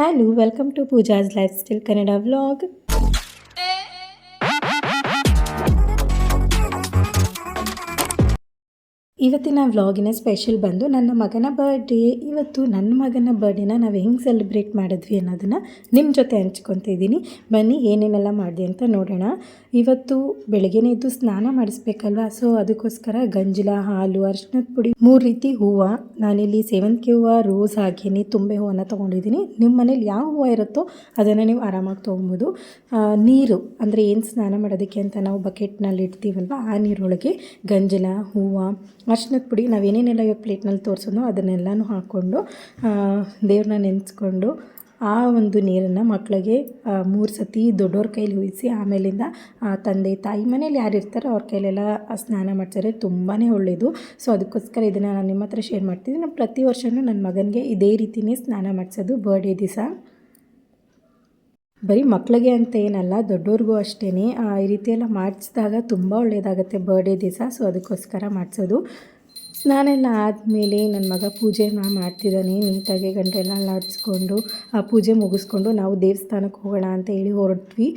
hello welcome to Pooja's lifestyle Kannada vlog ಇವತ್ತಿನ ವ್ಲಾಗಿನ special ಬಂದು ನನ್ನ ಮಗನ ಬರ್ಡೇ ಇವತ್ತು ನನ್ನ ಮಗನ ಬರ್ಡೇನ ನಾವು ಹೆಂಗೆ ಸೆಲೆಬ್ರೇಟ್ ಮಾಡಿದ್ವಿ ಅನ್ನೋದನ್ನು ನಿಮ್ಮ ಜೊತೆ ಹಂಚ್ಕೊತಿದ್ದೀನಿ ಬನ್ನಿ ಏನೇನೆಲ್ಲ ಮಾಡಿದೆ ಅಂತ ನೋಡೋಣ. ಇವತ್ತು ಬೆಳಗ್ಗೆನೇ ಇದ್ದು ಸ್ನಾನ ಮಾಡಿಸ್ಬೇಕಲ್ವ? ಸೊ ಅದಕ್ಕೋಸ್ಕರ ಗಂಜಲ, ಹಾಲು ಅರ್ಶಿನದ ಪುಡಿ, ಮೂರು ರೀತಿ ಹೂವು. ನಾನಿಲ್ಲಿ ಸೇವಂತಿಗೆ ಹೂವು ರೋಸ್ ಹಾಕಿನಿ ತುಂಬೆ ಹೂವನ್ನು ತೊಗೊಂಡಿದ್ದೀನಿ ನಿಮ್ಮ ಮನೇಲಿ ಯಾವ ಹೂವು ಇರುತ್ತೋ ಅದನ್ನು ನೀವು ಆರಾಮಾಗಿ ತೊಗೊಬೋದು. ನೀರು, ಅಂದರೆ ಏನು ಸ್ನಾನ ಮಾಡೋದಕ್ಕೆ ಅಂತ ನಾವು ಬಕೆಟ್ನಲ್ಲಿ ಇಡ್ತೀವಲ್ವ ಆ ನೀರೊಳಗೆ ಗಂಜಲ, ಹೂವು ಅರ್ಶಿನದ ಪುಡಿ ನಾವು ಏನೇನೆಲ್ಲ ಇವಾಗ ಪ್ಲೇಟ್ನಲ್ಲಿ ತೋರಿಸೋನೋ ಅದನ್ನೆಲ್ಲನೂ ಹಾಕ್ಕೊಂಡು ದೇವ್ರನ್ನ ನೆನೆಸ್ಕೊಂಡು ಆ ಒಂದು ನೀರನ್ನು ಮಕ್ಕಳಿಗೆ ಮೂರು ಸತಿ ದೊಡ್ಡವ್ರ ಕೈಲಿ ಉಯಿಸಿ ಆಮೇಲಿಂದ ತಂದೆ, ತಾಯಿ ಮನೇಲಿ ಯಾರು ಇರ್ತಾರೋ ಅವ್ರ ಕೈಲೆಲ್ಲ ಸ್ನಾನ ಮಾಡ್ತಾರೆ ತುಂಬಾ ಒಳ್ಳೆಯದು ಸೊ, ಅದಕ್ಕೋಸ್ಕರ ಇದನ್ನು ನಾನು ನಿಮ್ಮ ಹತ್ರ ಶೇರ್ ಮಾಡ್ತಿದ್ದೀನಿ. ನಾನು ಪ್ರತಿ ವರ್ಷವೂ ನನ್ನ ಮಗನಿಗೆ ಇದೇ ರೀತಿಯೇ ಸ್ನಾನ ಮಾಡಿಸೋದು ಬರ್ಡೇ ದಿವಸ. ಬರೀ ಮಕ್ಕಳಿಗೆ ಅಂತ ಏನಲ್ಲ ದೊಡ್ಡವ್ರಿಗೂ ಅಷ್ಟೇ ಈ ರೀತಿಯೆಲ್ಲ ಮಾಡಿಸಿದಾಗ ತುಂಬ ಒಳ್ಳೆಯದಾಗುತ್ತೆ ಬರ್ಡೇ ದಿವಸ ಸೊ ಅದಕ್ಕೋಸ್ಕರ ಮಾಡಿಸೋದು. ಸ್ನಾನೆಲ್ಲ ಆದಮೇಲೆ ನನ್ನ ಮಗ ಪೂಜೆ ಮಾಡ್ತಿದ್ದಾನೆ, ನೀಟಾಗಿ ಗಂಟೆಲ್ಲ ಅಲ್ಲಾಡಿಸ್ಕೊಂಡು, ಆ ಪೂಜೆ ಮುಗಿಸ್ಕೊಂಡು ನಾವು ದೇವಸ್ಥಾನಕ್ಕೆ ಹೋಗೋಣ ಅಂತ ಹೇಳಿ ಹೊರಟ್ವಿ.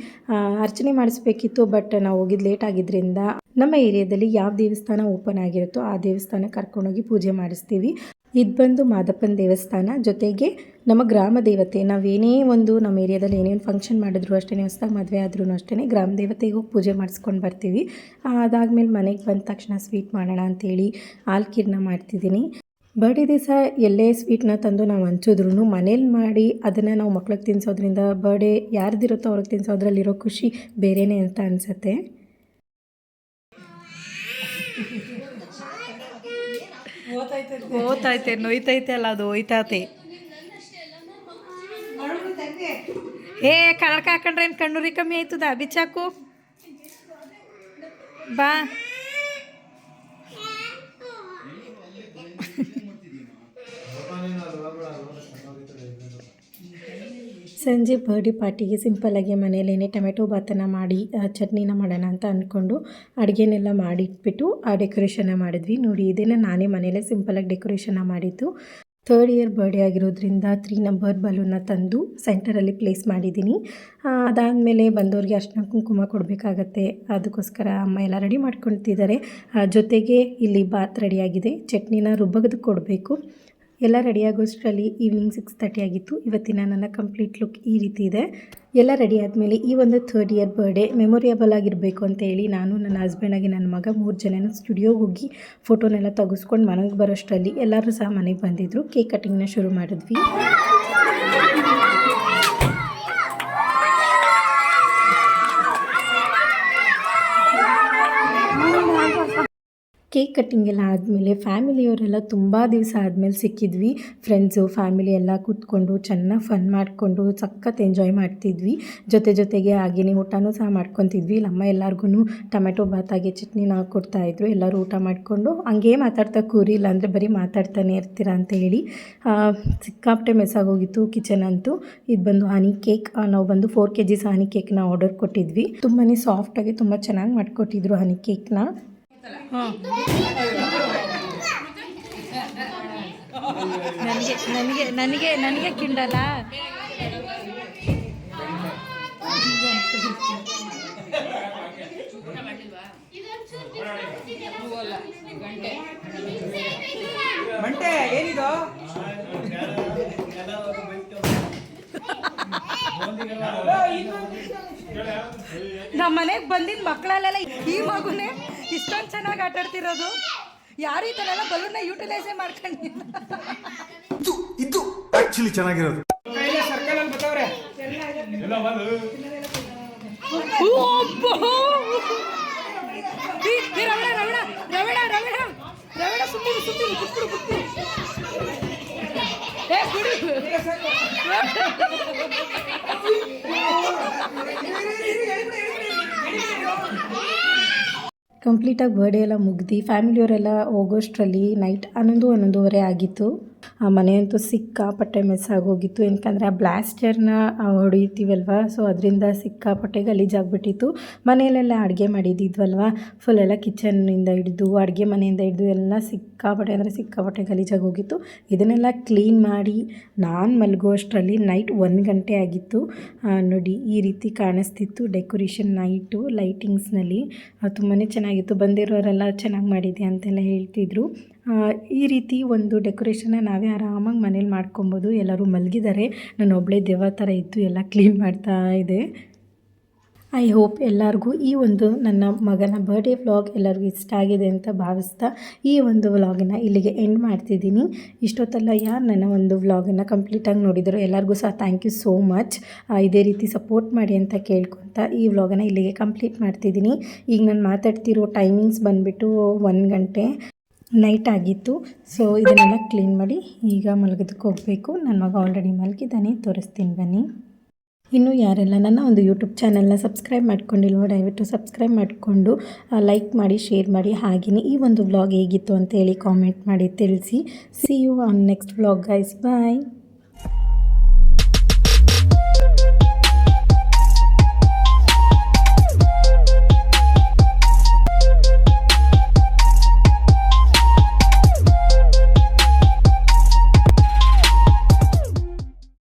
ಅರ್ಚನೆ ಮಾಡಿಸ್ಬೇಕಿತ್ತು ಬಟ್ ನಾವು ಹೋಗಿದ್ದು ಲೇಟ್ ಆಗಿದ್ದರಿಂದ ನಮ್ಮ ಏರಿಯಾದಲ್ಲಿ ಯಾವ ದೇವಸ್ಥಾನ ಓಪನ್ ಆಗಿರುತ್ತೋ ಆ ದೇವಸ್ಥಾನಕ್ಕೆ ಕರ್ಕೊಂಡೋಗಿ ಪೂಜೆ ಮಾಡಿಸ್ತೀವಿ. ಇದು ಬಂದು ಮಾದಪ್ಪನ ದೇವಸ್ಥಾನ ಜೊತೆಗೆ ನಮ್ಮ ಗ್ರಾಮ ದೇವತೆ. ನಾವೇನೇ ಒಂದು ನಮ್ಮ ಏರಿಯಾದಲ್ಲಿ ಏನೇನು ಫಂಕ್ಷನ್ ಮಾಡಿದ್ರು ಅಷ್ಟೇ ಹೊಸ್ದಾಗ ಮದುವೆ ಆದ್ರೂ ಅಷ್ಟೇ ಗ್ರಾಮ ದೇವತೆಗೆ ಪೂಜೆ ಮಾಡಿಸ್ಕೊಂಡು ಬರ್ತೀವಿ. ಅದಾದಮೇಲೆ ಮನೆಗೆ ಬಂದ ತಕ್ಷಣ ಸ್ವೀಟ್ ಮಾಡೋಣ ಅಂತೇಳಿ ಆಲ್ಕೀರ್ನ ಮಾಡ್ತಿದ್ದೀನಿ. ಬರ್ಡೇ ದಿವಸ ಎಲ್ಲೇ ಸ್ವೀಟ್ನ ತಂದು ನಾವು ಹಂಚಿದ್ರು ಮನೇಲಿ ಮಾಡಿ ಅದನ್ನು ನಾವು ಮಕ್ಳಿಗೆ ತಿನ್ನಿಸೋದ್ರಿಂದ ಬರ್ಡೇ ಯಾರ್ದಿರುತ್ತೋ ಅವ್ರಿಗೆ ತಿನ್ಸೋದ್ರಲ್ಲಿರೋ ಖುಷಿ ಬೇರೆಯೇ ಅಂತ ಅನಿಸುತ್ತೆ. ಓದ್ತೈತೆ ನೋಯ್ತೈತೆ ಅಲ್ಲ ಅದು ಓಯ್ತಾತೆ ಏ ಕಳಕ ಹಾಕೊಂಡ್ರೆ ಏನು ಕಣ್ಣುರಿ ಕಮ್ಮಿ ಆಯ್ತದ? ಬಿಚ್ಚಾಕು. ಬಾ. ಸಂಜೆ ಬರ್ಡೇ ಪಾರ್ಟಿಗೆ ಸಿಂಪಲ್ಲಾಗಿ ಮನೆಯಲ್ಲೇ ಟೊಮೆಟೊ ಭಾತನ ಮಾಡಿ ಚಟ್ನಿನ ಮಾಡೋಣ ಅಂತ ಅಂದ್ಕೊಂಡು ಅಡುಗೆನೆಲ್ಲ ಮಾಡಿಟ್ಬಿಟ್ಟು ಆ ಡೆಕೋರೇಷನ್ನ ಮಾಡಿದ್ವಿ. ನೋಡಿ ಇದನ್ನು ನಾನೇ ಮನೆಯಲ್ಲೇ ಸಿಂಪಲಾಗಿ ಡೆಕೋರೇಷನ್ನ ಮಾಡಿದ್ದು. ಥರ್ಡ್ ಇಯರ್ ಬರ್ಡೇ ಆಗಿರೋದ್ರಿಂದ ತ್ರೀ ನಂಬರ್ ಬಲೂನ್ನ ತಂದು ಸೆಂಟರಲ್ಲಿ ಪ್ಲೇಸ್ ಮಾಡಿದ್ದೀನಿ. ಅದಾದಮೇಲೆ ಬಂದವ್ರಿಗೆ ಅರ್ಶಿನ ಕುಂಕುಮ ಕೊಡಬೇಕಾಗತ್ತೆ. ಅದಕ್ಕೋಸ್ಕರ ಅಮ್ಮ ಎಲ್ಲ ರೆಡಿ ಮಾಡ್ಕೊಳ್ತಿದ್ದಾರೆ. ಜೊತೆಗೆ ಇಲ್ಲಿ ಬಾತ್ ರೆಡಿಯಾಗಿದೆ. ಚಟ್ನಿನ ರುಬ್ಬಗದು ಕೊಡಬೇಕು. ಎಲ್ಲ ರೆಡಿ ಆಗೋಷ್ಟರಲ್ಲಿ ಈವ್ನಿಂಗ್ ಸಿಕ್ಸ್ ತರ್ಟಿ ಆಗಿತ್ತು. ಇವತ್ತಿನ ನನ್ನ ಕಂಪ್ಲೀಟ್ ಲುಕ್ ಈ ರೀತಿ ಇದೆ. ಎಲ್ಲ ರೆಡಿ ಆದಮೇಲೆ ಈ ಒಂದು ಥರ್ಡ್ ಇಯರ್ ಬರ್ಡೇ ಮೆಮೊರಿಯಬಲ್ ಆಗಿರಬೇಕು ಅಂತ ಹೇಳಿ ನಾನು ನನ್ನ ಹಸ್ಬೆಂಡಾಗಿ ನನ್ನ ಮಗ ಮೂರು ಜನನ ಸ್ಟುಡಿಯೋಗೆ ಹೋಗಿ ಫೋಟೋನೆಲ್ಲ ತೆಗೆಸ್ಕೊಂಡು ಮನೆಗೆ ಬರೋಷ್ಟರಲ್ಲಿ ಎಲ್ಲರೂ ಸಹ ಮನೆಗೆ ಬಂದಿದ್ದರು ಕೇಕ್ ಕಟಿಂಗ್ನ ಶುರು ಮಾಡಿದ್ವಿ. ಕೇಕ್ ಕಟ್ಟಿಂಗ್ ಎಲ್ಲ ಆದಮೇಲೆ ಫ್ಯಾಮಿಲಿಯವರೆಲ್ಲ ತುಂಬ ದಿವಸ ಆದಮೇಲೆ ಸಿಕ್ಕಿದ್ವಿ. ಫ್ರೆಂಡ್ಸು ಫ್ಯಾಮಿಲಿ ಎಲ್ಲ ಕೂತ್ಕೊಂಡು ಚೆನ್ನಾಗಿ ಫನ್ ಮಾಡಿಕೊಂಡು ಸಖತ್ ಎಂಜಾಯ್ ಮಾಡ್ತಿದ್ವಿ. ಜೊತೆ ಜೊತೆಗೆ ಹಾಗೇನೆ ಊಟನೂ ಸಹ ಮಾಡ್ಕೊತಿದ್ವಿ. ನಮ್ಮ ಎಲ್ಲರಿಗೂ ಟೊಮೆಟೊ, ಬಾತಾಗೆ ಚಟ್ನಿನ ಕೊಡ್ತಾಯಿದ್ರು ಎಲ್ಲರೂ ಊಟ ಮಾಡಿಕೊಂಡು ಹಂಗೇ ಮಾತಾಡ್ತಾ ಕೂರಿ, ಇಲ್ಲಾಂದರೆ ಬರೀ ಮಾತಾಡ್ತಾನೆ ಇರ್ತೀರ ಅಂತ ಹೇಳಿ ಸಿಕ್ಕಾಪಟ್ಟೆ ಮೆಸ್ಸಾಗೋಗಿತ್ತು ಕಿಚನ್ ಅಂತೂ. ಇದು ಬಂದು ಹನಿ ಕೇಕ್ ನಾವು ಬಂದು ಫೋರ್ ಕೆ ಜಿಸ್ ಹನಿ ಕೇಕ್ನ ಆರ್ಡರ್ ಕೊಟ್ಟಿದ್ವಿ. ತುಂಬಾ ಸಾಫ್ಟಾಗಿ ತುಂಬ ಚೆನ್ನಾಗಿ ಮಾಡಿಕೊಟ್ಟಿದ್ರು ಹನಿ ಕೇಕ್ನ ನನಗೆ ನನಗೆ ನನಗೆ ನನಗೆ ಕಿಂಡಲ್ಲ ಮಂಟೆ ಏನಿದು? ನಮ್ಮ ಮನೆಗೆ ಬಂದಿದ್ದ ಮಕ್ಕಳಲ್ಲೆಲ್ಲ ಈ ಮಗುನೇ ಇಷ್ಟೊಂದು ಚೆನ್ನಾಗಿ ಆಟ ಆಡ್ತಿರೋದು ಯಾರು ಈ ಥರ ಎಲ್ಲ ಬಲೂನ್ನ ಯೂಟಿಲೈಸೇ ಮಾಡ್ಕೊಂಡಿಲ್ಲ. ಇದು ಇದು ಆಕ್ಚುಲಿ ಚೆನ್ನಾಗಿರೋದು. ರವಣ ರವಣ ರವಣ ರವಣ ರವಣ ಸುತ್ತಿರು ಸುತ್ತಿರು ಬಿಟ್ಬಿಡು ಬಿಟ್ಬಿಡು ಏ ಬಿಡು. ಕಂಪ್ಲೀಟಾಗಿ ಬರ್ಡೇ ಎಲ್ಲ ಮುಗ್ದು ಫ್ಯಾಮಿಲಿಯವರೆಲ್ಲ ಹೋಗೋಷ್ಟರಲ್ಲಿ ನೈಟ್ ಹನ್ನೊಂದು ಹನ್ನೊಂದುವರೆ ಆಗಿತ್ತು. ಆ ಮನೆಯಂತೂ ಸಿಕ್ಕಾಪಟ್ಟೆ ಮೆಸ್ ಹೋಗಿತ್ತು ಯಾಕಂದರೆ ಆ ಬ್ಲಾಸ್ಟರ್ನ ಹೊಡಿತೀವಲ್ವ ಸೊ ಅದರಿಂದ ಸಿಕ್ಕಾಪಟ್ಟೆ ಗಲೀಜಾಗ್ಬಿಟ್ಟಿತ್ತು ಮನೆಯಲ್ಲೆಲ್ಲ ಅಡುಗೆ ಮಾಡಿದ್ದಿದ್ವಲ್ವ? ಫುಲ್ ಎಲ್ಲ ಕಿಚನ್ನಿಂದ ಹಿಡಿದು, ಅಡುಗೆ ಮನೆಯಿಂದ ಹಿಡಿದು ಎಲ್ಲ ಸಿಕ್ಕಾಪಟ್ಟೆ, ಅಂದರೆ ಸಿಕ್ಕಾಪಟ್ಟೆ ಗಲೀಜಾಗಿ ಹೋಗಿತ್ತು ಇದನ್ನೆಲ್ಲ ಕ್ಲೀನ್ ಮಾಡಿ, ನಾನು ಮಲಗುವಷ್ಟರಲ್ಲಿ ನೈಟ್ ಒಂದು ಗಂಟೆ ಆಗಿತ್ತು. ನೋಡಿ, ಈ ರೀತಿ ಕಾಣಿಸ್ತಿತ್ತು ಡೆಕೋರೇಷನ್ ನೈಟು, ಲೈಟಿಂಗ್ಸ್ನಲ್ಲಿ. ತುಂಬಾ ಚೆನ್ನಾಗಿತ್ತು. ಬಂದಿರೋರೆಲ್ಲ ಚೆನ್ನಾಗಿ ಮಾಡಿದೆ ಅಂತೆಲ್ಲ ಹೇಳ್ತಿದ್ರು. ಈ ರೀತಿ ಒಂದು ಡೆಕೋರೇಷನ್ನ ನಾವೇ ಆರಾಮಾಗಿ ಮನೇಲಿ ಮಾಡ್ಕೊಬೋದು, ಎಲ್ಲರೂ ಮಲಗಿದ್ದಾರೆ ನಾನು ಒಬ್ಬಳೇ ದೆವ್ವ ಥರ ಇದ್ದು ಎಲ್ಲ ಕ್ಲೀನ್ ಮಾಡ್ತಾ ಇದೆ. ಐ ಹೋಪ್ ಎಲ್ಲರಿಗೂ ಈ ಒಂದು ನನ್ನ ಮಗನ ಬರ್ಡೇ ವ್ಲಾಗ್ ಎಲ್ಲರಿಗೂ ಇಷ್ಟ ಆಗಿದೆ ಅಂತ ಭಾವಿಸ್ತಾ ಈ ಒಂದು ವ್ಲಾಗನ್ನು ಇಲ್ಲಿಗೆ ಎಂಡ್ ಮಾಡ್ತಿದ್ದೀನಿ. ಇಷ್ಟೊತ್ತಲ್ಲ ಯಾರು ನನ್ನ ಒಂದು ವ್ಲಾಗನ್ನು ಕಂಪ್ಲೀಟಾಗಿ ನೋಡಿದರು ಎಲ್ಲರಿಗೂ ಸಹ ಥ್ಯಾಂಕ್ ಯು ಸೋ ಮಚ್ ಇದೇ ರೀತಿ ಸಪೋರ್ಟ್ ಮಾಡಿ ಅಂತ ಕೇಳ್ಕೊತಾ ಈ ವ್ಲಾಗನ್ನು ಇಲ್ಲಿಗೆ ಕಂಪ್ಲೀಟ್ ಮಾಡ್ತಿದ್ದೀನಿ. ಈಗ ನಾನು ಮಾತಾಡ್ತಿರೋ ಟೈಮಿಂಗ್ಸ್ ಬಂದುಬಿಟ್ಟು ಒಂದು ಗಂಟೆ. ನೈಟ್ ಆಗಿತ್ತು. ಸೊ ಇದನ್ನೆಲ್ಲ ಕ್ಲೀನ್ ಮಾಡಿ ಈಗ ಮಲಗೋದಕ್ಕೆ ಹೋಗಬೇಕು. ನನ್ನ ಮಗ ಆಲ್ರೆಡಿ ಮಲಗಿದ್ದಾನೆ. ತೋರಿಸ್ತೀನಿ ಬನ್ನಿ. ಇನ್ನು ಯಾರೆಲ್ಲ ನನ್ನ ಒಂದು ಯೂಟ್ಯೂಬ್ ಚಾನಲ್ನ ಸಬ್ಸ್ಕ್ರೈಬ್ ಮಾಡ್ಕೊಂಡಿಲ್ವೋ, ದಯವಿಟ್ಟು ಸಬ್ಸ್ಕ್ರೈಬ್ ಮಾಡಿಕೊಂಡು ಲೈಕ್ ಮಾಡಿ ಶೇರ್ ಮಾಡಿ. ಹಾಗೆಯೇ ಈ ಒಂದು ವ್ಲಾಗ್ ಹೇಗಿತ್ತು ಅಂತ ಹೇಳಿ ಕಾಮೆಂಟ್ ಮಾಡಿ, ತಿಳಿಸಿ. See you on next vlog guys bye